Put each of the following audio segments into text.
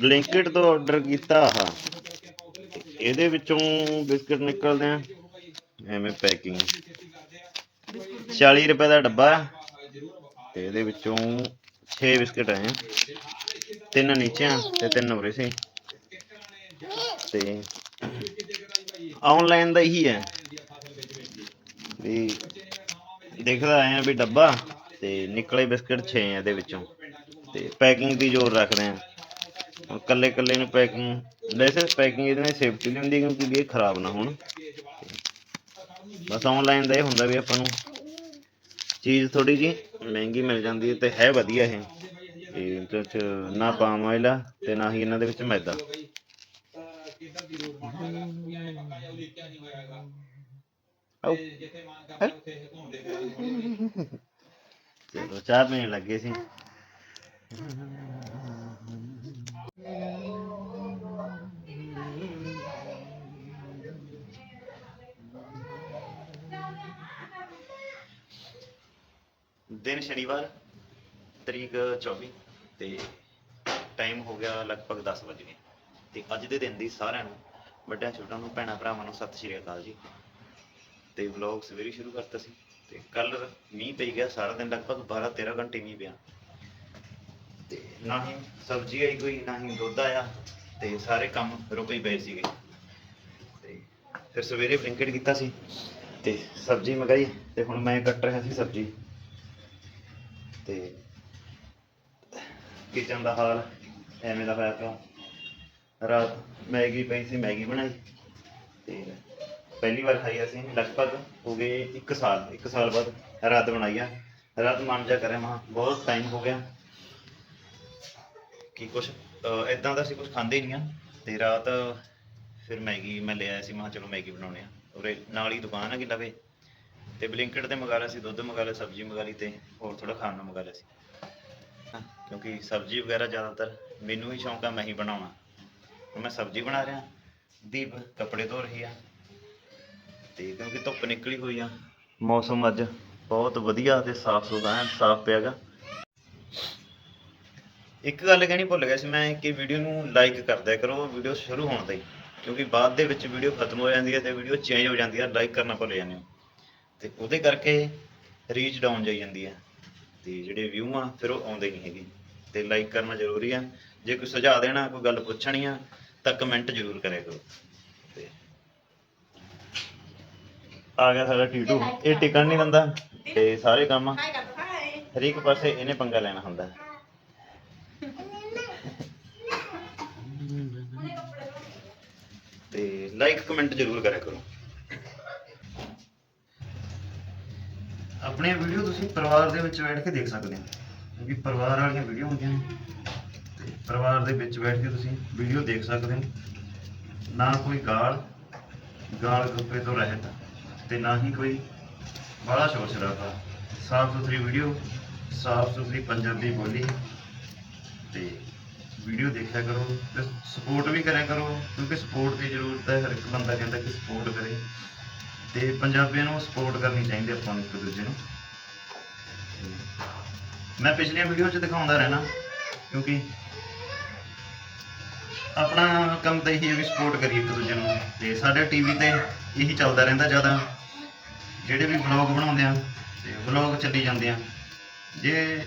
Blanket ਤੋਂ order ਕੀਤਾ ਆ ਇਹਦੇ ਵਿੱਚੋਂ ਬਿਸਕਟ ਨਿਕਲਦੇ ਆ। ਐਵੇਂ ਪੈਕਿੰਗ 40 ਰੁਪਏ ਦਾ ਡੱਬਾ ਤੇ ਇਹਦੇ ਵਿੱਚੋਂ 6 ਬਿਸਕਟ ਆਏ ਆ। ਤਿੰਨ ਨੀਚੇ ਆ ਤੇ ਤਿੰਨ ਉਰੇ ਸੀ। ਤੇ ਆਨਲਾਈਨ ਦਾ ਹੀ ਹੈ ਵੀ ਦੇਖਦਾ ਆਏ ਆ ਵੀ ਡੱਬਾ ਤੇ ਨਿਕਲੇ ਬਿਸਕਟ 6 ਆ ਇਹਦੇ ਵਿੱਚੋਂ। ਤੇ ਪੈਕਿੰਗ ਦੀ ਜ਼ੋਰ ਰੱਖਦੇ ਆ। ਕੱਲੇ ਕੱਲੇ ਨੂੰ ਪੈਕਿੰਗ ਵੈਸੇ ਪੈਕਿੰਗ ਇਹਦੇ ਨਾਲ ਸੇਫਟੀ ਨਹੀਂ ਹੁੰਦੀ ਕਿਉਂਕਿ ਵੀ ਇਹ ਖਰਾਬ ਨਾ ਹੋਣ। ਬਸ ਆਨਲਾਈਨ ਦਾ ਇਹ ਹੁੰਦਾ ਵੀ ਆਪਾਂ ਨੂੰ ਚੀਜ਼ ਥੋੜੀ ਜੀ ਮਹਿੰਗੀ ਮਿਲ ਜਾਂਦੀ ਹੈ ਤੇ ਹੈ ਵਧੀਆ ਇਹ। ਇਹ ਚ ਨਾ ਪਾਮ ਆਇਲ ਤੇ ਨਾ ਹੀ ਇਹਨਾਂ ਦੇ ਵਿੱਚ ਮੈਦਾ। ਚਲੋ ਚਾਹ ਪੀਣ ਲੱਗੇ ਸੀ। ਦਿਨ ਸ਼ਨੀਵਾਰ, ਤਰੀਕ 24 ਤੇ ਟਾਈਮ ਹੋ ਗਿਆ ਲਗਭਗ 10 ਵਜੇ ਗਏ। ਤੇ ਅੱਜ ਦੇ ਦਿਨ ਦੀ ਸਾਰਿਆਂ ਨੂੰ, ਵੱਡਿਆਂ ਛੋਟਿਆਂ ਨੂੰ, ਭੈਣਾਂ ਭਰਾਵਾਂ ਨੂੰ ਸਤਿ ਸ਼੍ਰੀ ਅਕਾਲ ਜੀ। ਤੇ ਵਲੌਗ ਸਵੇਰੇ ਸ਼ੁਰੂ ਕਰਤਾ ਸੀ ਤੇ ਕੱਲ ਮੀਂਹ ਪਈ ਗਿਆ, ਸਾਰਾ ਦਿਨ ਲਗਭਗ 12 13 ਘੰਟੇ ਮੀਂਹ ਪਿਆ। ਤੇ ਨਾ ਹੀ ਸਬਜ਼ੀ ਆਈ ਕੋਈ, ਨਾ ਹੀ ਦੁੱਧ ਆਇਆ ਤੇ ਸਾਰੇ ਕੰਮ ਰੁਕੇ ਹੀ ਪਏ ਸੀਗੇ। ਤੇ ਫਿਰ ਸਵੇਰੇ ਬਲਿੰਕਟ ਕੀਤਾ ਸੀ ਤੇ ਸਬਜ਼ੀ ਮੰਗਾਈ ਤੇ ਹੁਣ ਮੈਂ ਕੱਟ ਰਿਹਾ ਸੀ ਸਬਜ਼ੀ। ਤੇ ਕਿਚਨ ਦਾ ਹਾਲ ਐਵੇਂ ਦਾ ਹੋਇਆ ਪਿਆ। ਰਾਤ ਮੈਗੀ ਪਈ ਸੀ, ਮੈਗੀ ਬਣਾਈ ਤੇ ਪਹਿਲੀ ਵਾਰ ਖਾਈ ਅਸੀਂ, ਲਗਭਗ ਹੋ ਗਏ 1 ਸਾਲ 1 ਸਾਲ ਬਾਅਦ ਰਾਤ ਬਣਾਈ ਆ। ਰਾਤ ਮਨ ਜਾ ਕਰਿਆ, ਮਾ ਬਹੁਤ ਟਾਈਮ ਹੋ ਗਿਆ। ਕਿ ਕੁਛ ਇਦਾਂ ਦਾ ਅਸੀਂ ਕੁਝ ਖਾਂਦੇ ਹੀ ਨਹੀਂ ਆ। ਤੇ ਰਾਤ ਫਿਰ ਮੈਗੀ, ਮੈਂ ਲੈ ਆਇਆ ਸੀ, ਮੈਂ ਕਿਹਾ ਚਲੋ ਮੈਗੀ ਬਣਾਉਣੇ ਆ। ਉਰੇ ਨਾਲ ਹੀ ਦੁਕਾਨ ਆ ਕਿ ਲਵੇ ਤੇ ਬਲਿੰਕਟ ਤੇ ਮੰਗਾ ਲਿਆ ਸੀ, ਦੁੱਧ ਮੰਗਾ ਲਿਆ, ਸਬਜ਼ੀ ਮੰਗਾ ਲਈ ਤੇ ਹੋਰ ਥੋੜਾ ਖਾਣ ਨੂੰ ਮੰਗਾ ਲਿਆ ਸੀ। ਕਿਉਂਕਿ ਸਬਜ਼ੀ ਵਗੈਰਾ ਜ਼ਿਆਦਾਤਰ ਮੈਨੂੰ ਹੀ ਸ਼ੌਂਕ ਆ, ਮੈਂ ਹੀ ਬਣਾਉਣਾ। ਮੈਂ ਸਬਜ਼ੀ ਬਣਾ ਰਿਹਾ, ਦੀਪ ਕੱਪੜੇ ਧੋ ਰਹੀ ਆ। ਤੇ ਕਿਉਂਕਿ ਧੁੱਪ ਨਿਕਲੀ ਹੋਈ ਆ, ਮੌਸਮ ਅੱਜ ਬਹੁਤ ਵਧੀਆ ਤੇ ਸਾਫ਼ ਸੁਥਰਾ ਐਨ ਸਾਫ਼ ਪਿਆਗਾ ਇੱਕ ਗੱਲ ਕਹਿਣੀ ਭੁੱਲ ਗਿਆ ਸੀ ਮੈਂ ਕਿ ਵੀਡੀਓ ਨੂੰ ਲਾਈਕ ਕਰ ਦਿਆ ਕਰੋ ਵੀਡੀਓ ਸ਼ੁਰੂ ਹੋਣ ਤੇ ਕਿਉਂਕਿ ਬਾਅਦ ਦੇ ਵਿੱਚ ਵੀਡੀਓ ਖਤਮ ਹੋ ਜਾਂਦੀ ਹੈ ਤੇ ਵੀਡੀਓ ਚੇਂਜ ਹੋ ਜਾਂਦੀ ਹੈ ਲਾਈਕ ਕਰਨਾ ਭੁੱਲ ਜਾਂਦੇ ਹੋ। ਤੇ ਉਹਦੇ ਕਰਕੇ ਰੀਚ ਡਾਊਨ ਜਾਈ ਜਾਂਦੀ ਹੈ ਤੇ ਜਿਹੜੇ ਵਿਊ ਆ ਫਿਰ ਉਹ ਆਉਂਦੇ ਨਹੀਂ ਹੈਗੇ। ਤੇ ਲਾਈਕ ਕਰਨਾ ਜ਼ਰੂਰੀ ਆ। ਜੇ ਕੋਈ ਸੁਝਾਅ ਦੇਣਾ ਕੋਈ ਗੱਲ ਪੁੱਛਣੀ ਆ ਤਾਂ ਕਮੈਂਟ ਜ਼ਰੂਰ ਕਰਿਆ ਕਰੋ। ਤੇ ਆ ਗਿਆ ਸਾਡਾ ਟੀਟੂ ਇਹ ਟਿਕਣ ਨਹੀਂ ਦਿੰਦਾ ਤੇ ਸਾਰੇ ਕੰਮ ਹਰੇਕ ਪਾਸੇ ਇਹਨੇ ਪੰਗਾ ਲੈਣਾ ਹੁੰਦਾ ਤੇ ਲਾਈਕ ਕਮੈਂਟ ਜ਼ਰੂਰ ਕਰਿਆ ਕਰੋ। ਆਪਣੀਆਂ ਵੀਡੀਓ ਤੁਸੀਂ ਪਰਿਵਾਰ ਦੇ ਵਿੱਚ ਬੈਠ ਕੇ ਦੇਖ ਸਕਦੇ ਹੋ। ਕਿਉਂਕਿ ਪਰਿਵਾਰ ਵਾਲੀਆਂ ਵੀਡੀਓ ਹੁੰਦੀਆਂ ਨੇ। ਤੇ ਪਰਿਵਾਰ ਦੇ ਵਿੱਚ ਬੈਠ ਕੇ ਤੁਸੀਂ ਵੀਡੀਓ ਦੇਖ ਸਕਦੇ ਹੋ। ਨਾ ਕੋਈ ਗਾਲ ਗਾਲ ਗੱਪੇ ਤੋਂ ਰਹਿਤ, ਤੇ ਨਾ ਹੀ ਕੋਈ ਬੜਾ ਸ਼ੋਰ ਸ਼ਰਾਬਾ। ਸਾਫ਼ ਸੁਥਰੀ ਵੀਡੀਓ, ਸਾਫ਼ ਸੁਥਰੀ ਪੰਜਾਬੀ ਬੋਲੀ, ਤੇ ਵੀਡੀਓ ਦੇਖਿਆ ਕਰੋ, ਤੇ ਸਪੋਰਟ ਵੀ ਕਰਿਆ ਕਰੋ, ਕਿਉਂਕਿ ਸਪੋਰਟ ਦੀ ਜ਼ਰੂਰਤ ਹੈ, ਹਰ ਇੱਕ ਬੰਦਾ ਕਹਿੰਦਾ ਕਿ ਸਪੋਰਟ ਕਰੇ। ਤੇ ਪੰਜਾਬੀਆਂ ਨੂੰ ਸਪੋਰਟ ਕਰਨੀ ਚਾਹੀਦੀ ਆਪਾਂ ਨੂੰ ਇੱਕ ਦੂਜੇ ਨੂੰ। ਮੈਂ ਪਿਛਲੀਆਂ ਵੀਡੀਓ 'ਚ ਦਿਖਾਉਂਦਾ ਰਹਿਣਾ, ਕਿਉਂਕਿ ਆਪਣਾ ਕੰਮ ਤਾਂ ਇਹੀ ਹੈ ਵੀ ਸਪੋਰਟ ਕਰੀਏ ਇੱਕ ਦੂਜੇ ਨੂੰ। ਤੇ ਸਾਡੇ ਟੀਵੀ ਤੇ ਇਹੀ ਚੱਲਦਾ ਰਹਿੰਦਾ ਜ਼ਿਆਦਾ। ਜਿਹੜੇ ਵੀ ਵਲੌਗ ਬਣਾਉਂਦੇ ਆ, ਤੇ ਵਲੌਗ ਚੱਲੀ ਜਾਂਦੇ ਆ। ਜੇ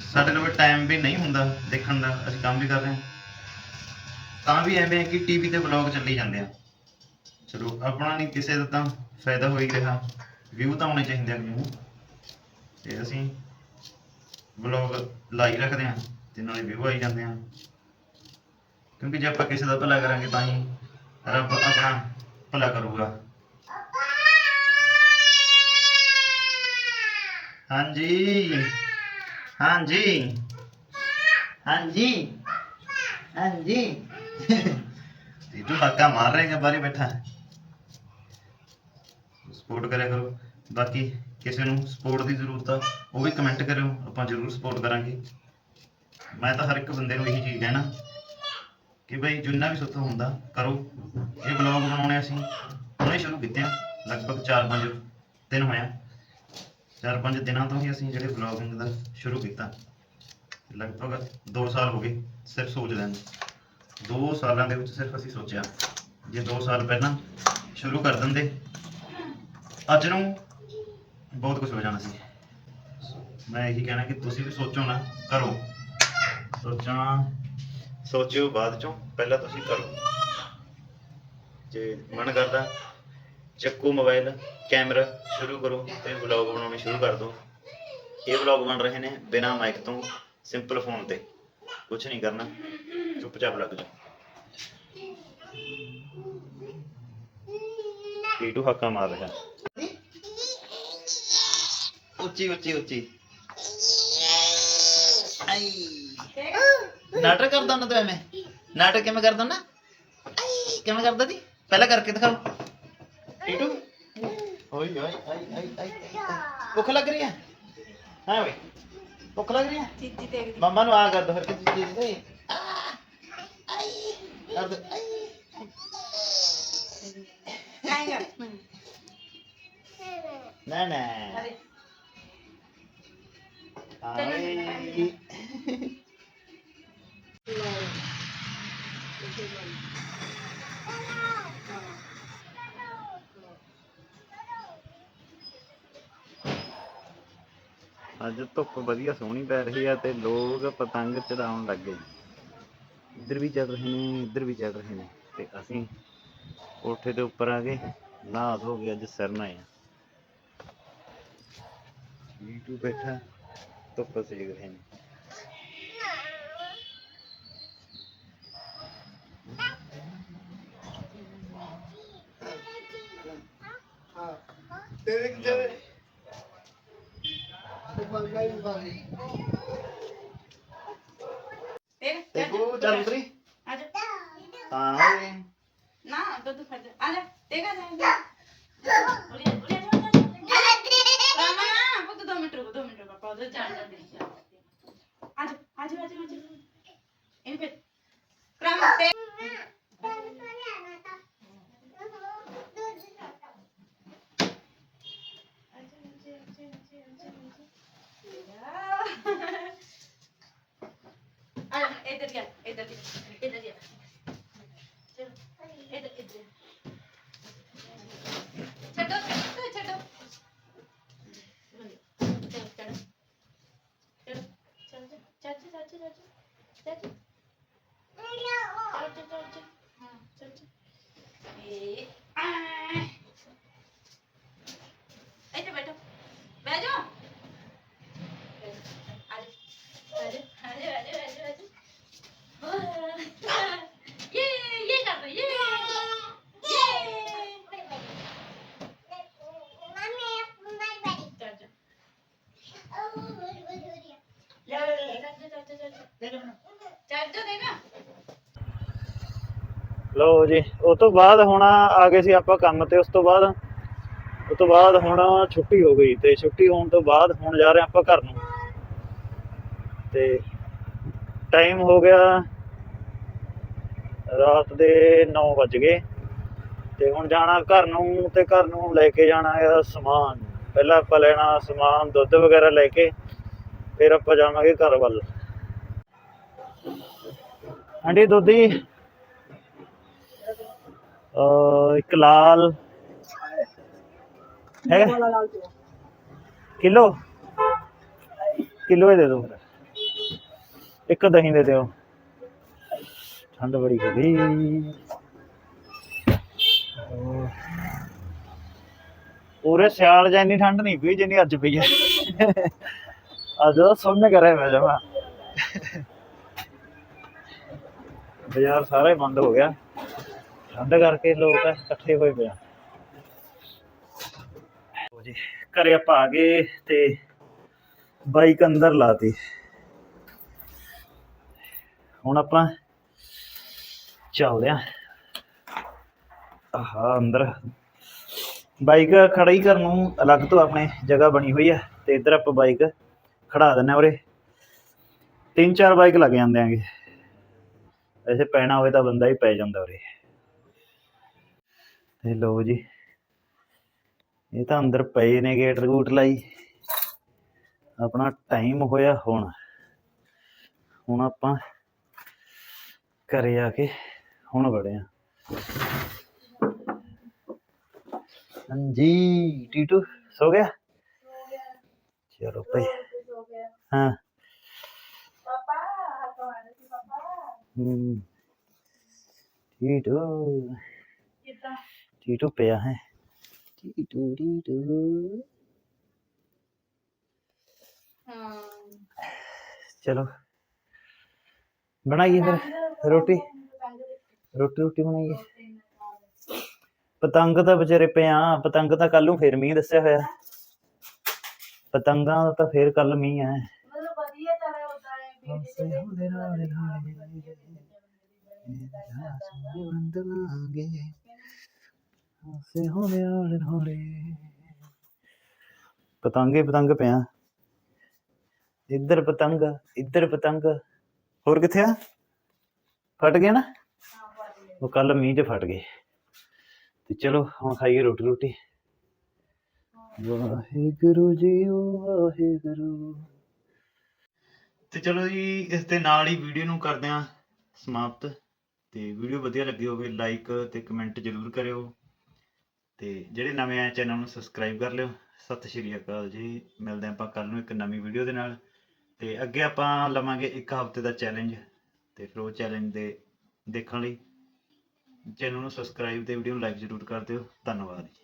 ਸਾਡੇ ਕੋਲ ਟਾਈਮ ਵੀ ਨਹੀਂ ਹੁੰਦਾ ਦੇਖਣ ਦਾ, ਅਸੀਂ ਕੰਮ ਵੀ ਕਰ ਰਹੇ ਹਾਂ। ਤਾਂ ਵੀ ਐਵੇਂ ਕਿ ਟੀਵੀ ਤੇ ਵਲੌਗ ਚੱਲੀ ਜਾਂਦੇ ਆ। ਚਲੋ, ਆਪਣਾ ਨਹੀਂ ਕਿਸੇ ਦਾ ਤਾਂ ਫਾਇਦਾ ਹੋ ਹੀ ਰਿਹਾ। ਵਿਊ ਤਾਂ ਆਉਣੇ ਚਾਹੀਦੇ ਆ ਨੂੰ। ਤੇ ਅਸੀਂ ਵਲੌਗ ਲਾਈ ਰੱਖਦੇ ਆ ਤੇ ਨਾਲੇ ਵਿਊ ਆਈ ਜਾਂਦੇ ਆ ਕਿਉਂਕਿ ਜੇ ਆਪਾਂ ਕਿਸੇ ਦਾ ਭਲਾ ਕਰਾਂਗੇ ਤਾਂ ਹੀ ਰੱਬ ਆਪਣਾ ਭਲਾ ਕਰੂਗਾ। ਹਾਂਜੀ। ਹਾਂਜੀ। ਹਾਂਜੀ। ਹਾਂਜੀ। ਤੇ ਤੂੰ ਹੱਕਾ ਮਾਰ ਰਹੇਗਾ ਬਾਰੇ ਬੈਠਾ ਸਪੋਰਟ ਕਰਿਆ ਕਰੋ। ਬਾਕੀ ਕਿਸੇ ਨੂੰ ਸਪੋਰਟ ਦੀ ਜ਼ਰੂਰਤ ਆ, ਉਹ ਵੀ ਕਮੈਂਟ ਕਰਿਓ। ਆਪਾਂ ਜ਼ਰੂਰ ਸਪੋਰਟ ਕਰਾਂਗੇ। ਮੈਂ ਤਾਂ ਹਰ ਇੱਕ ਬੰਦੇ ਨੂੰ ਇਹੀ ਚੀਜ਼ ਕਹਿਣਾ ਕਿ ਬਈ ਜਿੰਨਾ ਵੀ ਸੁੱਥ ਹੁੰਦਾ, ਕਰੋ। ਇਹ ਬਲੌਗ ਬਣਾਉਣੇ ਅਸੀਂ ਹੁਣੇ ਸ਼ੁਰੂ ਕੀਤੇ ਆ, ਲਗਭਗ 4-5 ਦਿਨ ਹੋਇਆ ਚਾਰ ਪੰਜ ਦਿਨਾਂ ਤੋਂ ਹੀ ਅਸੀਂ ਜਿਹੜੇ ਵਲੌਗਿੰਗ ਦਾ ਸ਼ੁਰੂ ਕੀਤਾ। ਲਗਭਗ 2 ਸਾਲ ਹੋ ਗਏ ਸਿਰਫ ਸੋਚਦੇ ਹਾਂ 2 ਸਾਲਾਂ ਦੇ ਵਿੱਚ ਸਿਰਫ ਅਸੀਂ ਸੋਚਿਆ, ਜੇ 2 ਸਾਲ ਪਹਿਲਾਂ ਸ਼ੁਰੂ ਕਰ ਦਿੰਦੇ, ਅੱਜ ਨੂੰ ਬਹੁਤ ਕੁਝ ਹੋ ਜਾਣਾ ਸੀ। ਮੈਂ ਇਹੀ ਕਹਿਣਾ ਕਿ ਤੁਸੀਂ ਵੀ ਸੋਚੋ ਨਾ, ਕਰੋ। ਸੋਚਣਾ ਸੋਚਿਓ ਬਾਅਦ ਚੋਂ, ਪਹਿਲਾਂ ਤੁਸੀਂ ਕਰੋ। ਜੇ ਮਨ ਕਰਦਾ, ਚੱਕੋ ਮੋਬਾਈਲ ਕੈਮਰਾ ਸ਼ੁਰੂ ਕਰੋ ਤੇ ਵਲੌਗ ਬਣਾਉਣੇ ਸ਼ੁਰੂ ਕਰ ਦਿਓ। ਇਹ ਵਲੌਗ ਬਣ ਰਹੇ ਨੇ ਬਿਨਾ ਮਾਈਕ ਤੋਂ ਸਿੰਪਲ ਫੋਨ ਤੇ। ਕੁਝ ਨਹੀਂ ਕਰਨਾ, ਚੁੱਪਚਾਪ ਲੱਗ ਜਾ ਪੀਟੂ ਹੱਕਾ ਮਾਰ ਰਿਹਾ। ਉੱਚੀ ਉੱਚੀ ਉੱਚੀ। ਆਈ। ਨਾਟਕ ਕਰਦਾ ਨਾ ਤੂੰ ਐਵੇਂ। ਨਾਟਕ ਕਿਵੇਂ ਕਰਦਾ ਨਾ ਆਈ ਕਿਵੇਂ ਕਰਦਾ ਦੀ ਪਹਿਲਾਂ ਕਰਕੇ ਦਿਖਾਓ ਟੀਟੂ ਓਏ ਓਏ ਆਈ ਆਈ ਆਈ ਭੁੱਖ ਲੱਗ ਰਹੀ ਹੈ? ਹਾਂ ਓਏ ਭੁੱਖ ਲੱਗ ਰਹੀ ਹੈ? ਚੀਜੀ ਦੇਖਦੀ। ਮੰਮਾ ਨੂੰ ਆ ਕਰ ਦੋ ਫਿਰ ਕਿਤੇ ਚੀਜ਼ ਦੇ। ਆਈ ਕਰ ਦੋ। ਆਈ ਨਾ ਨਾ ਆਈ ਅੱਜ ਧੁੱਪ ਵਧੀਆ ਸੋਹਣੀ ਪੈ ਰਹੀ ਆ ਤੇ ਲੋਕ ਪਤੰਗ ਚੜਾਉਣ ਲੱਗ ਗਏ। ਇੱਧਰ ਵੀ ਚੱਲ ਰਹੇ ਨੇ, ਇੱਧਰ ਵੀ ਚੱਲ ਰਹੇ ਨੇ ਤੇ ਅਸੀਂ ਕੋਠੇ ਦੇ ਉੱਪਰ ਆ ਗਏ। ਨਹਾ ਧੋ ਕੇ ਅੱਜ ਸਿਰ ਨਹਾਏ ਆ। ਨੀਟੂ ਬੈਠਾ, ਧੁੱਪ ਸੇਕ ਰਹੇ ਨੇ। ਤੇਰੇ ਕਿੱਥੇ ਆ ਜਾ ਆ ਜਾ ਆ ਜਾ ਆ ਜਾ ਇਹਨੂੰ ਫਿਰ ਰਾਮਾ ਤੇ ਆ ਜਾ ਇੱਧਰ ਗਿਆ ਇੱਧਰ ਗਿਆ ਇੱਧਰ ਗਿਆ ਚਲੋ ਇੱਧਰ ਇੱਧਰ ਛੱਡੋ ਛੱਡੋ ਛੱਡੋ ਚਲੋ ਚਲੋ ਚਲੋ ਚਲੋ ਚਾਚੀ ਚਾਚੀ ਚਾਚੀ ਚਾਚੀ ਚਲੋ ਲਓ ਜੀ। ਉਹ ਤੋਂ ਬਾਅਦ ਹੁਣ ਆ ਗਏ ਸੀ ਆਪਾਂ ਕੰਮ ਤੇ, ਉਸ ਤੋਂ ਬਾਅਦ ਉਸ ਤੋਂ ਬਾਅਦ ਹੁਣ ਛੁੱਟੀ ਹੋ ਗਈ ਤੇ ਛੁੱਟੀ ਹੋਣ ਤੋਂ ਬਾਅਦ ਹੁਣ ਜਾ ਰਹੇ ਆਪਾਂ ਘਰ ਨੂੰ। ਤੇ ਟਾਈਮ ਹੋ ਗਿਆ ਰਾਤ ਦੇ 9 ਵੱਜ ਗਏ। ਤੇ ਹੁਣ ਜਾਣਾ ਘਰ ਨੂੰ ਤੇ ਘਰ ਨੂੰ ਲੈ ਕੇ ਜਾਣਾ ਹੈ ਸਮਾਨ। ਪਹਿਲਾਂ ਆਪਾਂ ਲੈਣਾ ਸਮਾਨ, ਦੁੱਧ ਵਗੈਰਾ ਲੈ ਕੇ, ਫਿਰ ਆਪਾਂ ਜਾਵਾਂਗੇ ਘਰ ਵੱਲ। ਹਾਂਜੀ ਦੁੱਧ ਜੀ ਅਹ ਇੱਕ ਲਾਲ ਹੈ ਕਿਲੋ ਕਿਲੋ ਹੀ ਦੇ ਦਿਓ ਇੱਕ ਦਹੀਂ ਦੇ ਦਿਓ ਠੰਡ ਬੜੀ ਹੋ ਗਈ ਹੋਰ। ਪੂਰੇ ਸਿਆਲ ਜਾਂ ਇੰਨੀ ਠੰਡ ਨਹੀਂ ਪਈ ਜਿੰਨੀ ਅੱਜ ਪਈ ਹੈ ਅੱਜ ਤਾਂ ਸੁਣਨ ਕਰਿਆ ਮੈਂ ਜਮਾ ਬਾਜ਼ਾਰ ਸਾਰਾ ਹੀ ਬੰਦ ਹੋ ਗਿਆ ਠੰਡ ਕਰਕੇ ਲੋਕ ਇਕੱਠੇ ਹੋਏ ਪਏ ਆ। ਜੀ, ਘਰੇ ਆਪਾਂ ਆ ਗਏ ਤੇ ਬਾਈਕ ਅੰਦਰ ਲਾਤੀ। ਹੁਣ ਆਪਾਂ ਚੱਲਦੇ ਆ। ਆਹ, ਅੰਦਰ। ਬਾਈਕ ਖੜਾ ਹੀ ਕਰਨ ਨੂੰ ਅਲੱਗ ਤੋਂ ਆਪਣੇ ਜਗ੍ਹਾ ਬਣੀ ਹੋਈ ਹੈ ਤੇ ਇੱਧਰ ਆਪਾਂ ਬਾਈਕ ਖੜਾ ਦਿੰਨੇ ਉਰੇ। ਤਿੰਨ ਚਾਰ ਬਾਈਕ ਲੱਗ ਜਾਂਦੇ ਆਂਗੇ। ਐਸੇ ਪੈਣਾ ਹੋਵੇ ਤਾਂ ਬੰਦਾ ਹੀ ਪੈ ਜਾਂਦਾ ਉਰੇ। ਤੇ ਲਓ ਜੀ। ਇਹ ਤਾਂ ਅੰਦਰ ਪਏ ਨੇ ਗੇਟ ਗੂਟ ਲਾਈ। ਆਪਣਾ ਟਾਈਮ ਹੋਇਆ ਹੁਣ। ਹੁਣ ਆਪਾਂ ਘਰੇ ਆ ਕੇ ਹੁਣ ਵੜੇ ਆ। ਹਾਂਜੀ ਟੀਟੂ ਸੋ ਗਿਆ? ਚਲੋ ਭਾਈ। ਹਾਂ। ਪਾਪਾ ਹੱਥੋਂ ਆਣੇ ਸੀ ਪਾਪਾ ਹਮ, ਟੀਟੂ। ਟੀਟੂ ਪਿਆ ਹੈ। ਟੀਟੂ ਟੀਟੂ ਹਾਂ। ਚਲੋ। ਬਣਾਈਏ ਫਿਰ ਰੋਟੀ? ਰੋਟੀ ਰੋਟੀ ਬਣਾਈਏ? ਪਤੰਗ ਤਾਂ ਵਿਚਾਰੇ ਪਿਆ ਪਤੰਗ ਤਾਂ ਕੱਲ ਨੂੰ ਫੇਰ ਮੀਂਹ ਦੱਸਿਆ ਹੋਇਆ। ਪਤੰਗਾਂ ਦਾ ਤਾਂ ਫੇਰ ਕੱਲ ਮੀਂਹ ਹੈ ਮਤਲਬ ਵਧੀਆ ਚੱਲ ਉਦਾਂ ਹੈ ਪਤੰਗੇ ਪਤੰਗ ਪਿਆ। ਇੱਧਰ ਪਤੰਗ ਇੱਧਰ ਪਤੰਗ। ਹੋਰ ਕਿੱਥੇ ਆ? ਫਟ ਗਿਆ ਨਾ? ਉਹ ਕੱਲ ਮੀਂਹ 'ਚ ਫਟ ਗਏ। ਤੇ ਚਲੋ ਹੁਣ ਖਾਈਏ ਰੋਟੀ ਰੋਟੀ। ਵਾਹਿਗੁਰੂ ਜੀ ਵਾਹਿਗੁਰੂ। ਤੇ ਚਲੋ ਜੀ ਇਸ ਦੇ ਨਾਲ ਹੀ ਵੀਡੀਓ ਨੂੰ ਕਰਦੇ ਹਾਂ ਸਮਾਪਤ। ਤੇ ਵੀਡੀਓ ਵਧੀਆ ਲੱਗੀ ਹੋਵੇ ਲਾਈਕ ਤੇ ਕਮੈਂਟ ਜ਼ਰੂਰ ਕਰਿਓ। ਤੇ ਜਿਹੜੇ ਨਵੇਂ ਆਏ ਚੈਨਲ ਨੂੰ ਸਬਸਕ੍ਰਾਈਬ ਕਰ ਲਿਓ। ਸਤਿ ਸ਼੍ਰੀ ਅਕਾਲ ਜੀ। ਮਿਲਦੇ ਹਾਂ ਆਪਾਂ ਕੱਲ ਨੂੰ ਇੱਕ ਨਵੀਂ ਵੀਡੀਓ ਦੇ ਨਾਲ। ਤੇ ਅੱਗੇ ਆਪਾਂ ਲਵਾਂਗੇ ਇੱਕ ਹਫ਼ਤੇ ਦਾ ਚੈਲੰਜ ਤੇ ਫਿਰ ਉਹ ਚੈਲੰਜ ਦੇ ਦੇਖਣ ਲਈ। ਚੈਨਲ ਨੂੰ ਸਬਸਕ੍ਰਾਈਬ ਤੇ ਵੀਡੀਓ ਨੂੰ ਲਾਈਕ ਜ਼ਰੂਰ ਕਰ ਦਿਓ। ਧੰਨਵਾਦ ਜੀ।